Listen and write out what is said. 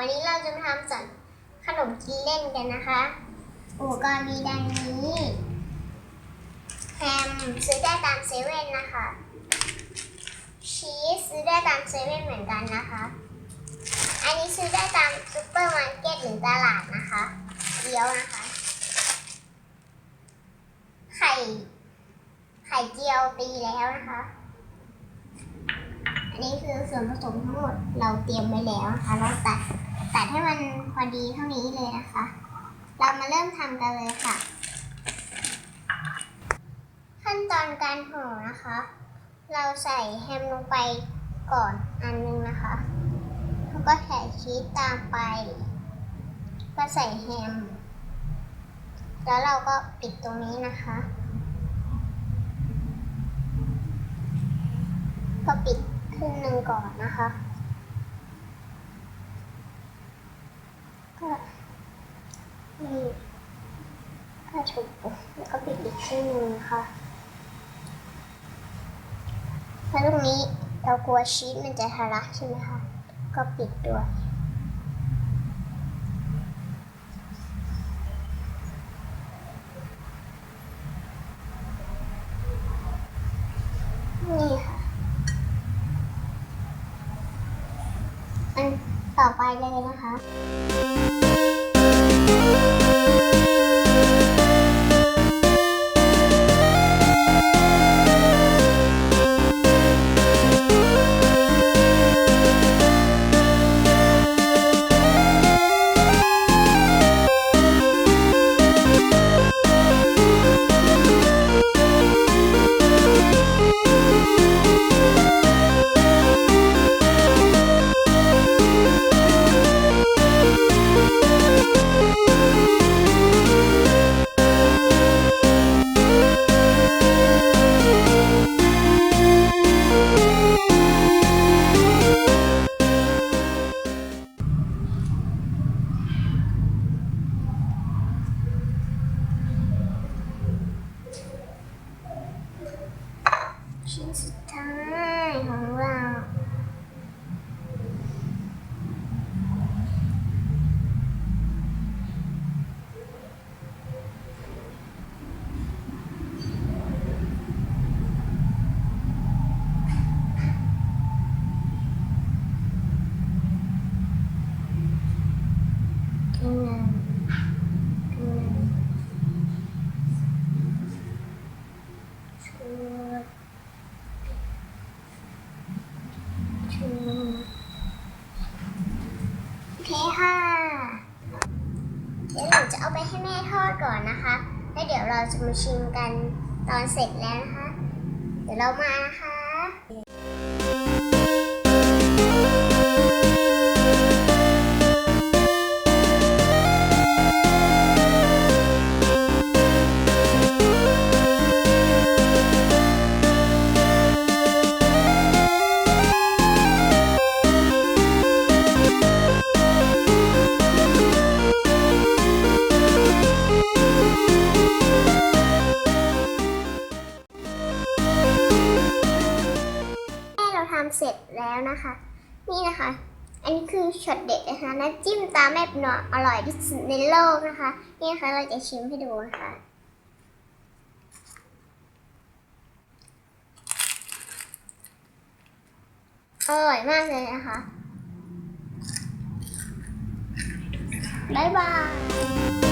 วันนี้เราจะมาทำสันขนมกินเล่นกันนะคะ อุปกรณ์มีดังนี้แฮมซื้อได้ตามเซเว่นนะคะ ชีสซื้อได้ตามเซเว่นเหมือนกันนะคะ อันนี้ซื้อได้ตามซูเปอร์มาร์เก็ตหรือตลาดนะคะเดียวนะคะ ไข่ไข่เจียวตีแล้วนะคะ นี้คือส่วนผสมทั้งหมดเราเตรียมไว้แล้วนะคะ เราตัดตัดให้มันพอดีเท่านี้เลยนะคะ เรามาเริ่มทำกันเลยค่ะ ขั้นตอนการห่อนะคะ เราใส่แฮมลงไปก่อนอันนึงนะคะ แล้วก็ใส่ชีสตามไป ก็ใส่แฮม แล้วเราก็ปิดตรงนี้นะคะ ก็ปิด ครึ่งหนึ่งก่อนนะคะ ก็นี่ก็ถูกแล้วก็ปิดอีกครึ่งหนึ่งนะคะแล้วตรงนี้เรากลัวชีสมันจะทะลักใช่ไหมคะ ก็ปิดด้วย นี่ค่ะ อันต่อไปเลยนะคะายของเรา ครึ่งหนึ่งครึ่งหนึ่งชุดชุดโอเคค่ะ เดี๋ยวหนูจะเอาไป ให้แม่ทอดก่อนนะคะ แล้วเดี๋ยวเราจะมาชิมกันตอนเสร็จแล้วนะคะ เดี๋ยวเรามานะคะ แม่เราทำเสร็จแล้วนะคะ นี่นะคะ อันนี้คือช็อตเด็ดนะคะน้ำจิ้มตาแม่เป็นอร่อยที่สุดในโลกนะคะ นี่นะคะเราจะชิมให้ดูนะคะอร่อยมากเลยนะคะ บ๊ายบาย